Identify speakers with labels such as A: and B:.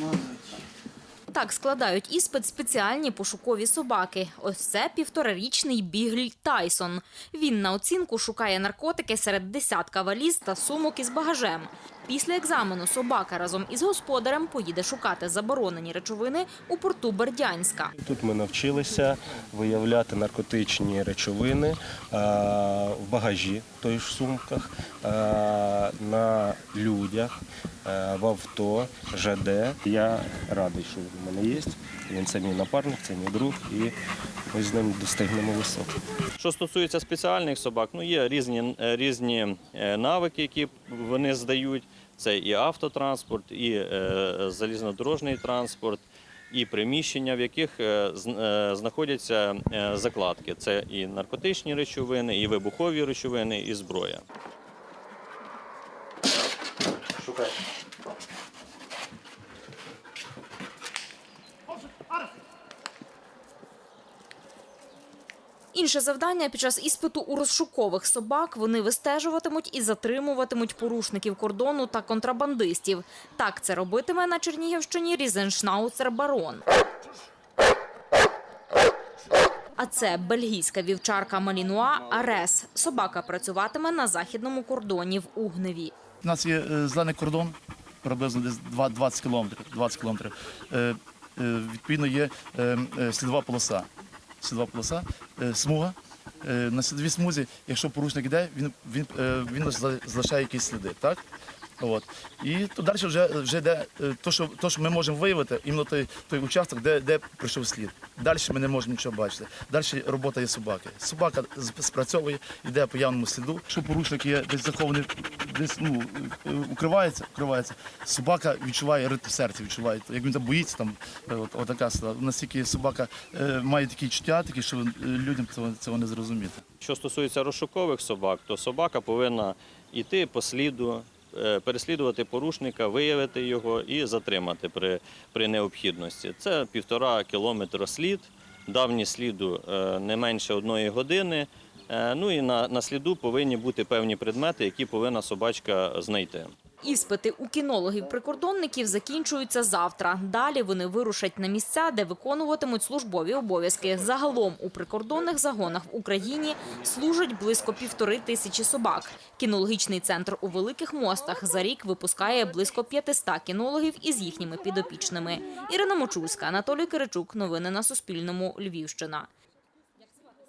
A: Mother. Так складають іспит спеціальні пошукові собаки. Ось це півторарічний бігль Тайсон. Він на оцінку шукає наркотики серед десятка валіз та сумок із багажем. Після екзамену собака разом із господарем поїде шукати заборонені речовини у порту Бердянська.
B: Тут ми навчилися виявляти наркотичні речовини в багажі, той ж сумках, на людях, в авто, ЖД. Я радий, що у мене є. Він це мій напарник, це мій друг, і ми з ним достигнемо висот.
C: Що стосується спеціальних собак, ну є різні, е, різні е, навики, які вони здають. Це і автотранспорт, і е, залізнодорожній транспорт, і приміщення, в яких е, е, знаходяться е, закладки. Це і наркотичні речовини, і вибухові речовини, і зброя.
A: Інше завдання під час іспиту у розшукових собак вони вистежуватимуть і затримуватимуть порушників кордону та контрабандистів. Так це робитиме на Чернігівщині Різеншнауцер Барон. А це бельгійська вівчарка Малінуа Арес. Собака працюватиме на західному кордоні в Угневі.
D: У нас є е, зелений кордон, приблизно десь 20 кілометрів. 20 кілометрів. Е, е, Відповідно, є е, е, слідова полоса. Слідова полоса, е, смуга. Е, На сідовій смузі, якщо порушник йде, він, він, е, він залишає якісь сліди. Так? От. І то далі вже, вже йде е, то, що, то, що ми можемо виявити, іменно той, той участок, де, де пройшов слід. Далі ми не можемо нічого бачити. Далі робота є собаки. Собака спрацьовує, йде по явному сліду. Якщо порушник є десь захований, десь ну, е, укривається, укривається, собака відчуває ритм серця, відчуває, як він там боїться, там, е, от, отака сила. Настільки собака має такі чуття, такі, що людям цього, цього не зрозуміти.
C: Що стосується розшукових собак, то собака повинна йти по сліду, переслідувати порушника, виявити його і затримати при, при необхідності. Це півтора кілометра слід, давні сліду е, не менше одної години. Е, Ну і на, на сліду повинні бути певні предмети, які повинна собачка знайти.
A: Іспити у кінологів-прикордонників закінчуються завтра. Далі вони вирушать на місця, де виконуватимуть службові обов'язки. Загалом у прикордонних загонах в Україні служать близько півтори тисячі собак. Кінологічний центр у Великих Мостах за рік випускає близько 500 кінологів із їхніми підопічними. Ірина Мочульська, Анатолій Киричук. Новини на Суспільному. Львівщина.